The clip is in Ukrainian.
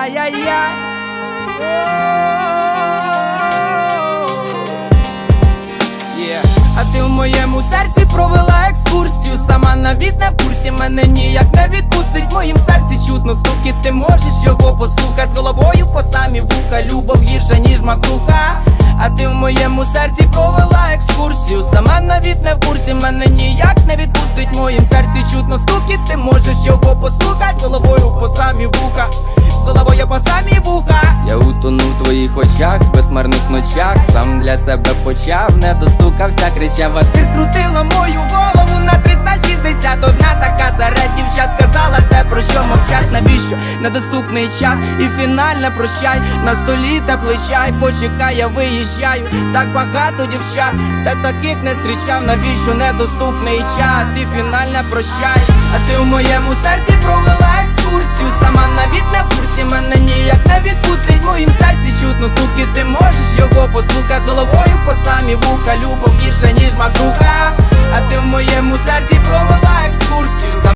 Ай-яй-яй. А ти в моєму серці провела екскурсію. Сама навіть не в курсі мене ніяк не відпустить. В моїм серці чутно стуки, ти можеш його послухати з головою по самі вуха. Любов гірша, ніж макруха. А ти в моєму серці провела екскурсію. Сама навіть не в курсі мене ніяк не відпустить. В моїм серці чутно стуки, ти можеш його послухати самі вуха. З головою по самі вуха. Я утону в твоїх очах, в безмарних ночах. Сам для себе почав, не достукався, кричав, а ти скрутила мою голову на 360 Одна така серед дівчат казала те, про що мовчать, навіщо недоступний чат і фінальне прощай на столі теплий чай, почекай, я виїжджаю. Так багато дівчат, та таких не зустрічав, навіщо недоступний чат і фінальне прощай. А ти в моєму серці провела екскурсію, сама навіть не в курсі мене ніяк не відпустить. Моїм серці чутно стуки, ти можеш його послухати з головою по самі вуха. Любов гірша, ніж макруха. А ти в моєму серці провела екскурсію.